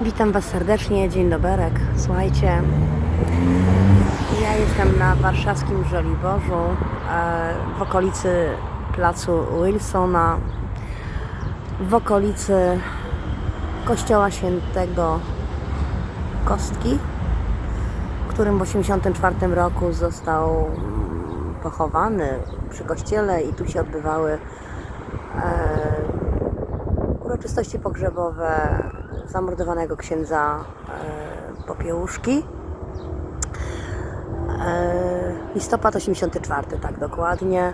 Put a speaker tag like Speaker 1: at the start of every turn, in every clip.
Speaker 1: Witam Was serdecznie, dzień doberek. Słuchajcie, ja jestem na warszawskim Żoliborzu, e, w okolicy placu Wilsona, w okolicy kościoła świętego Kostki, w którym w 1984 roku został pochowany przy kościele i tu się odbywały e, uroczystości pogrzebowe zamordowanego księdza e, Popiełuszki. E, listopad 84, tak dokładnie.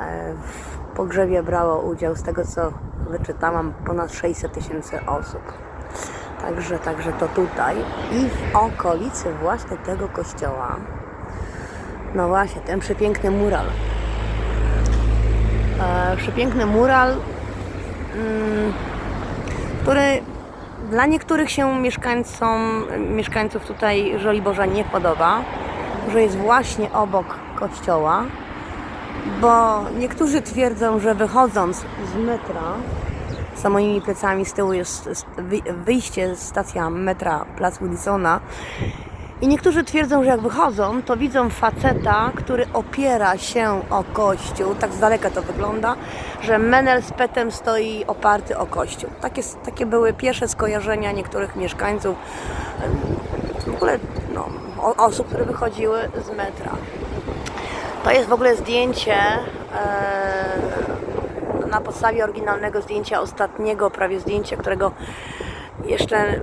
Speaker 1: E, w pogrzebie brało udział, z tego co wyczytałam, ponad 600 tysięcy osób. Także, także to tutaj. I w okolicy właśnie tego kościoła, no właśnie, ten przepiękny mural. Przepiękny mural, mm, który dla niektórych się mieszkańcom, mieszkańców tutaj Żoliborza nie podoba, że jest właśnie obok kościoła, bo niektórzy twierdzą, że wychodząc z metra, za moimi plecami z tyłu jest wyjście, stacja metra Plac Wilsona i niektórzy twierdzą, że jak wychodzą, to widzą faceta, który opiera się o kościół. Tak z daleka to wygląda, że menel z petem stoi oparty o kościół. Takie, takie były pierwsze skojarzenia niektórych mieszkańców, w ogóle no, osób, które wychodziły z metra. To jest w ogóle zdjęcie e, na podstawie oryginalnego zdjęcia, ostatniego prawie zdjęcia, którego jeszcze,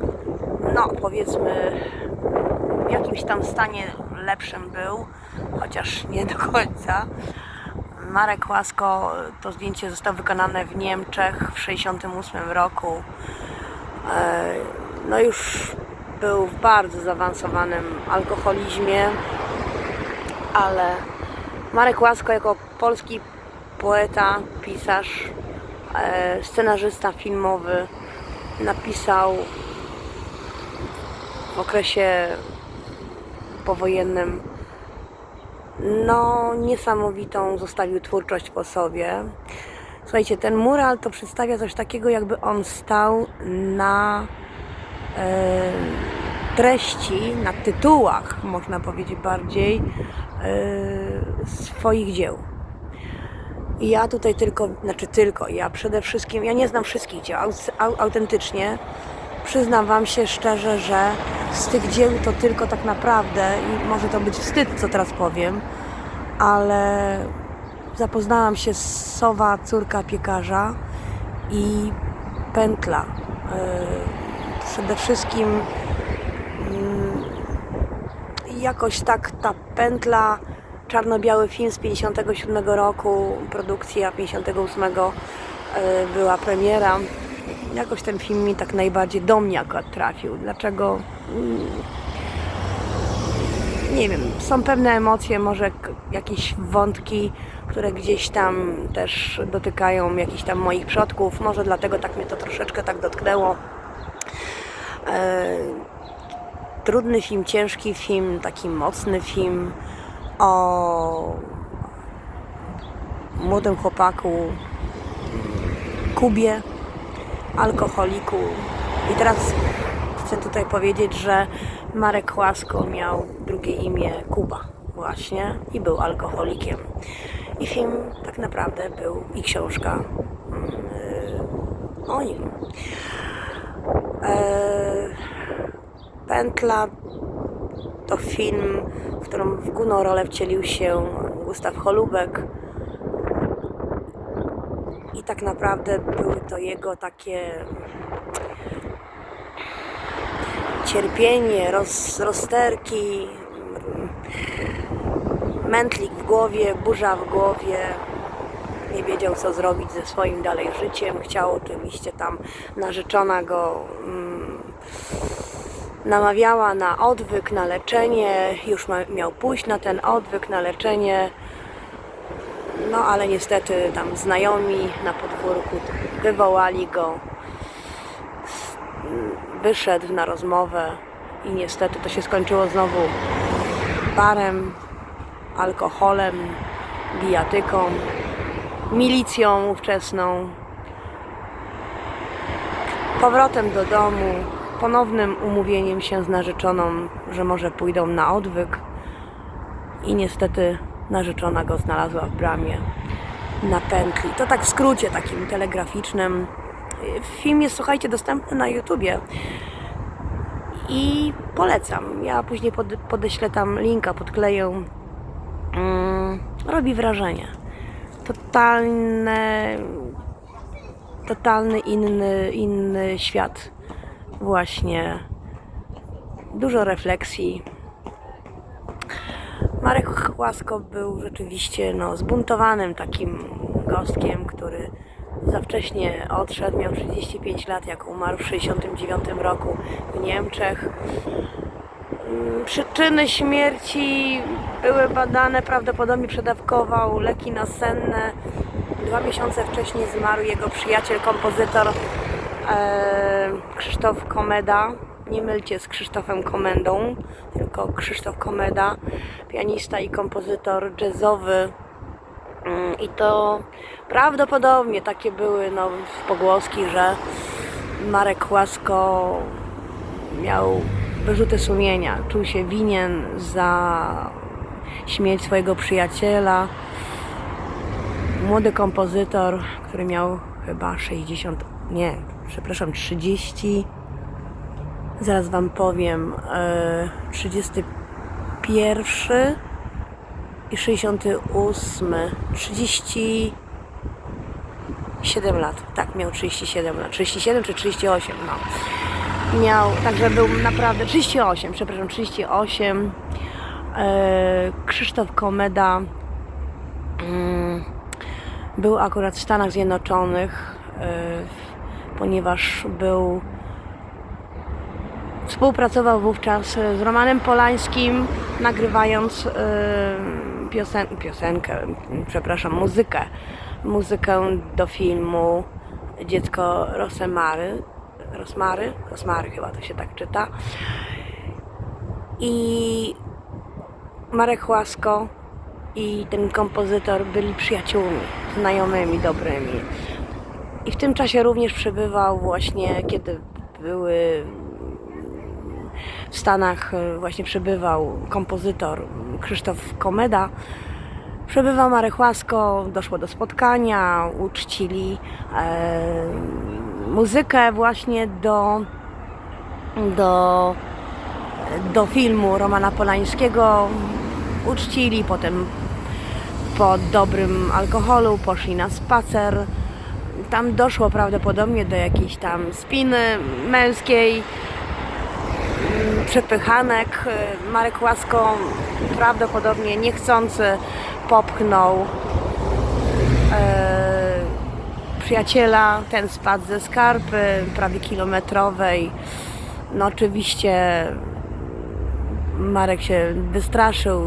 Speaker 1: no powiedzmy, jakimś tam stanie lepszym był, chociaż nie do końca. Marek Łasko, to zdjęcie zostało wykonane w Niemczech w 1968 roku. E, No już był w bardzo zaawansowanym alkoholizmie, ale Marek Łasko jako polski poeta, pisarz, e, scenarzysta filmowy napisał w okresie powojennym no niesamowitą zostawił twórczość po sobie. Słuchajcie, ten mural to przedstawia coś takiego, jakby on stał na e, treści, na tytułach, można powiedzieć bardziej, e, swoich dzieł. Ja tutaj tylko, znaczy tylko, ja przede wszystkim, ja nie znam wszystkich dzieł au- au- autentycznie. Przyznam Wam się szczerze, że z tych dzieł to tylko tak naprawdę, i może to być wstyd, co teraz powiem, ale zapoznałam się z Sowa, córka piekarza i Pętla. Yy, Przede wszystkim mm, jakoś tak ta pętla, czarno-biały film z 57 roku, produkcja 58 e, była premiera. Jakoś ten film mi tak najbardziej do mnie akurat trafił. Dlaczego? Mm, Nie wiem, są pewne emocje, może jakieś wątki, które gdzieś tam też dotykają jakichś tam moich przodków. Może dlatego tak mnie to troszeczkę tak dotknęło. E, trudny film, ciężki film, taki mocny film o młodym chłopaku, Kubie, alkoholiku. I teraz chcę tutaj powiedzieć, że Marek Łasko miał drugie imię Kuba właśnie i był alkoholikiem. I film tak naprawdę był i książka mm, y, o nim. Eee, Pętla to film, w którym w główną rolę wcielił się Gustaw Holubek. I tak naprawdę były to jego takie cierpienie, roz, rozterki, mętlik w głowie, burza w głowie. Nie wiedział, co zrobić ze swoim dalej życiem. Chciał oczywiście tam narzeczona go mm, namawiała na odwyk, na leczenie. Już ma, miał pójść na ten odwyk, na leczenie. No ale niestety tam znajomi na podwórku wywołali go. Wyszedł na rozmowę i niestety to się skończyło znowu barem, alkoholem, bijatyką, milicją ówczesną, powrotem do domu, ponownym umówieniem się z narzeczoną, że może pójdą na odwyk. I niestety narzeczona go znalazła w bramie na pętli. To tak w skrócie takim telegraficznym. Film jest, słuchajcie, dostępny na YouTubie. I polecam. Ja później pod, podeślę tam linka, podkleję. Mm, robi wrażenie. Totalne, totalny inny, inny świat. Właśnie. Dużo refleksji. Marek Łasko był rzeczywiście no, zbuntowanym takim gostkiem, który za wcześnie odszedł. Miał 35 lat, jak umarł w 69 roku w Niemczech. Mm, Przyczyny śmierci były badane, prawdopodobnie przedawkował leki nasenne. Dwa miesiące wcześniej zmarł jego przyjaciel, kompozytor e, Krzysztof Komeda. Nie mylcie z Krzysztofem Komendą, tylko Krzysztof Komeda, pianista i kompozytor jazzowy. Mm, I to prawdopodobnie takie były no, pogłoski, że Marek Łasko miał wyrzuty sumienia, czuł się winien za śmierć swojego przyjaciela. Młody kompozytor, który miał chyba 60, nie, przepraszam, 30, zaraz Wam powiem, e, 35 pierwszy i 68. 37 lat. Tak, miał 37 lat. 37 czy 38, no. Miał, także był naprawdę 38, przepraszam, 38. E, Krzysztof Komeda mm, był akurat w Stanach Zjednoczonych, e, ponieważ był współpracował wówczas z Romanem Polańskim, nagrywając e, piosen piosenkę, przepraszam, muzykę, muzykę do filmu Dziecko Rosemary. Rosmary, Rosmary chyba to się tak czyta. I Marek Łasko i ten kompozytor byli przyjaciółmi, znajomymi, dobrymi. I w tym czasie również przebywał właśnie, kiedy były w Stanach, e, właśnie przebywał kompozytor Krzysztof Komeda. Przebywał Marek Łasko, doszło do spotkania, uczcili e, muzykę właśnie do, do, do filmu Romana Polańskiego. Uczcili, potem po dobrym alkoholu poszli na spacer. Tam doszło prawdopodobnie do jakiejś tam spiny męskiej, przepychanek. Marek Łasko prawdopodobnie niechcący popchnął e, przyjaciela, ten spadł ze skarpy prawie kilometrowej. No oczywiście Marek się wystraszył,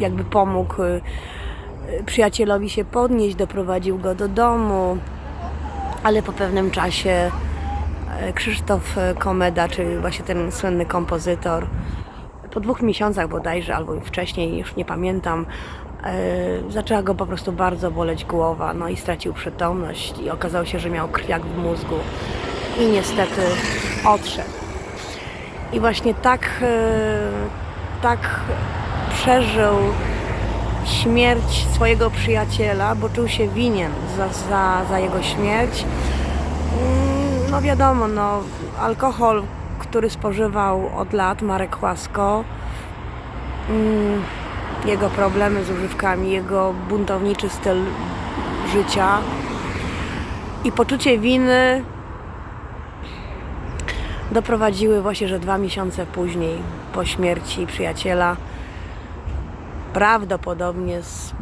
Speaker 1: jakby pomógł y, przyjacielowi się podnieść, doprowadził go do domu, ale po pewnym czasie e, Krzysztof Komeda, czyli właśnie ten słynny kompozytor, po dwóch miesiącach bodajże, albo wcześniej, już nie pamiętam, e, zaczęła go po prostu bardzo boleć głowa, no i stracił przytomność i okazało się, że miał krwiak w mózgu i niestety odszedł. I właśnie tak, e, tak przeżył śmierć swojego przyjaciela, bo czuł się winien za, za, za jego śmierć. No wiadomo, no, alkohol, który spożywał od lat Marek Łasko, mm, jego problemy z używkami, jego buntowniczy styl życia i poczucie winy doprowadziły właśnie, że dwa miesiące później, po śmierci przyjaciela, prawdopodobnie z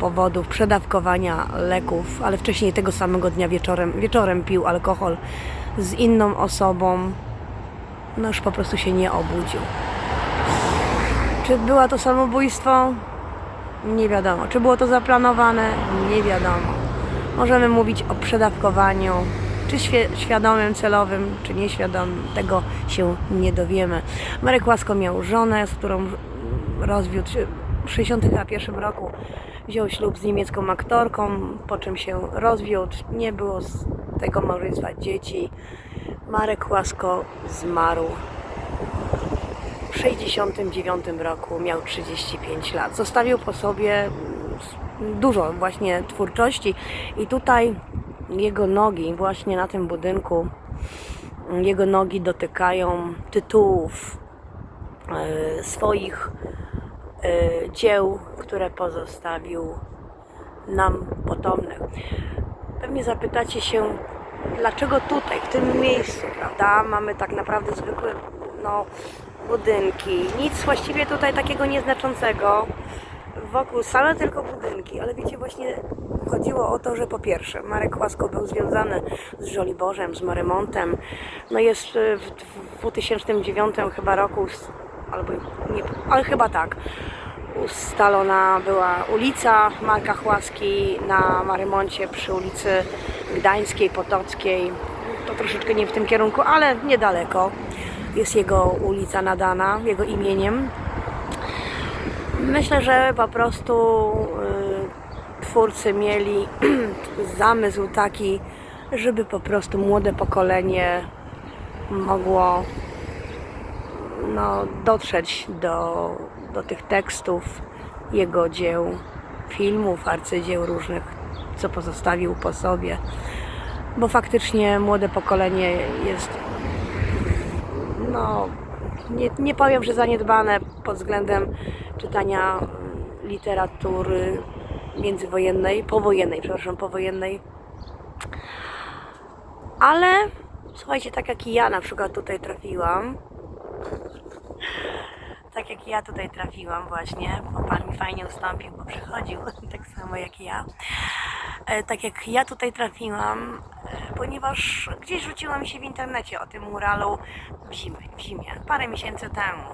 Speaker 1: powodów przedawkowania leków, ale wcześniej tego samego dnia wieczorem, wieczorem pił alkohol z inną osobą, no już po prostu się nie obudził. Czy było to samobójstwo? Nie wiadomo. Czy było to zaplanowane? Nie wiadomo. Możemy mówić o przedawkowaniu, czy świe- świadomym, celowym, czy nieświadomym. Tego się nie dowiemy. Marek Łasko miał żonę, z którą rozwiódł się w 1961 roku. Wziął ślub z niemiecką aktorką, po czym się rozwiódł. Nie było z tego małżeństwa dzieci. Marek Łasko zmarł w 69 roku, miał 35 lat. Zostawił po sobie dużo właśnie twórczości i tutaj jego nogi właśnie na tym budynku, jego nogi dotykają tytułów e, swoich dzieł, które pozostawił nam potomnych. Pewnie zapytacie się, dlaczego tutaj, w tym miejscu, prawda? Mamy tak naprawdę zwykłe no, budynki. Nic właściwie tutaj takiego nieznaczącego. Wokół same tylko budynki, ale wiecie, właśnie chodziło o to, że po pierwsze Marek Łasko był związany z Żoliborzem, z Marymontem. No jest y, w w 2009 chyba roku, albo nie, ale chyba tak, ustalona była ulica Marka Chłaski na Marymoncie przy ulicy Gdańskiej, Potockiej. To troszeczkę nie w tym kierunku, ale niedaleko. Jest jego ulica nadana jego imieniem. Myślę, że po prostu y, twórcy mieli zamysł taki, żeby po prostu młode pokolenie mogło no, dotrzeć do, do tych tekstów jego dzieł, filmów, arcydzieł różnych, co pozostawił po sobie. Bo faktycznie młode pokolenie jest, no, nie, nie powiem, że zaniedbane pod względem czytania literatury międzywojennej, powojennej, przepraszam, powojennej. Ale słuchajcie, tak jak i ja na przykład tutaj trafiłam, tak jak ja tutaj trafiłam właśnie, bo pan mi fajnie ustąpił, bo przychodził tak samo jak ja. E, Tak jak ja tutaj trafiłam, e, ponieważ gdzieś rzuciłam się w internecie o tym muralu w zimie, w zimie parę miesięcy temu.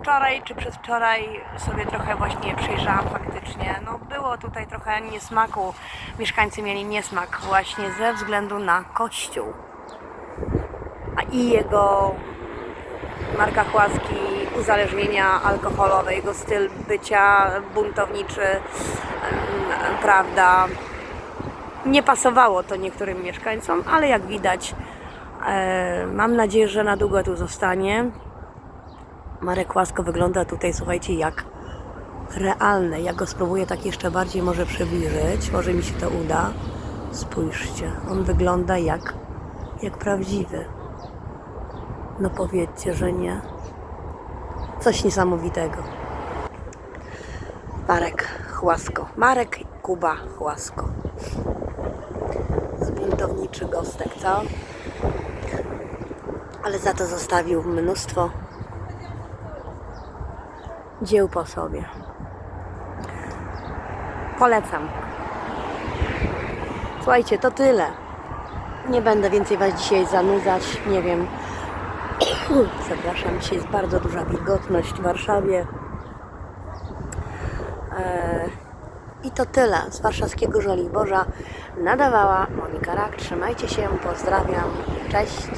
Speaker 1: Wczoraj czy przedwczoraj sobie trochę właśnie przejrzałam faktycznie. No było tutaj trochę niesmaku. Mieszkańcy mieli niesmak właśnie ze względu na kościół. A i jego Marka Chłaski uzależnienia alkoholowe, jego styl bycia buntowniczy, prawda, nie pasowało to niektórym mieszkańcom, ale jak widać, e, mam nadzieję, że na długo tu zostanie. Marek Łasko wygląda tutaj, słuchajcie, jak realny. Ja go spróbuję tak jeszcze bardziej może przybliżyć, może mi się to uda. Spójrzcie, on wygląda jak, jak prawdziwy. No powiedzcie, że nie. Coś niesamowitego. Marek Chłasko. Marek Kuba Chłasko. Zbuntowniczy gostek, co? Ale za to zostawił mnóstwo dzieł po sobie. Polecam. Słuchajcie, to tyle. Nie będę więcej Was dzisiaj zanudzać. Nie wiem. Przepraszam, dzisiaj jest bardzo duża wilgotność w Warszawie. Eee, I to tyle z warszawskiego Żoliborza. Nadawała Monika Rak. Trzymajcie się, pozdrawiam. Cześć.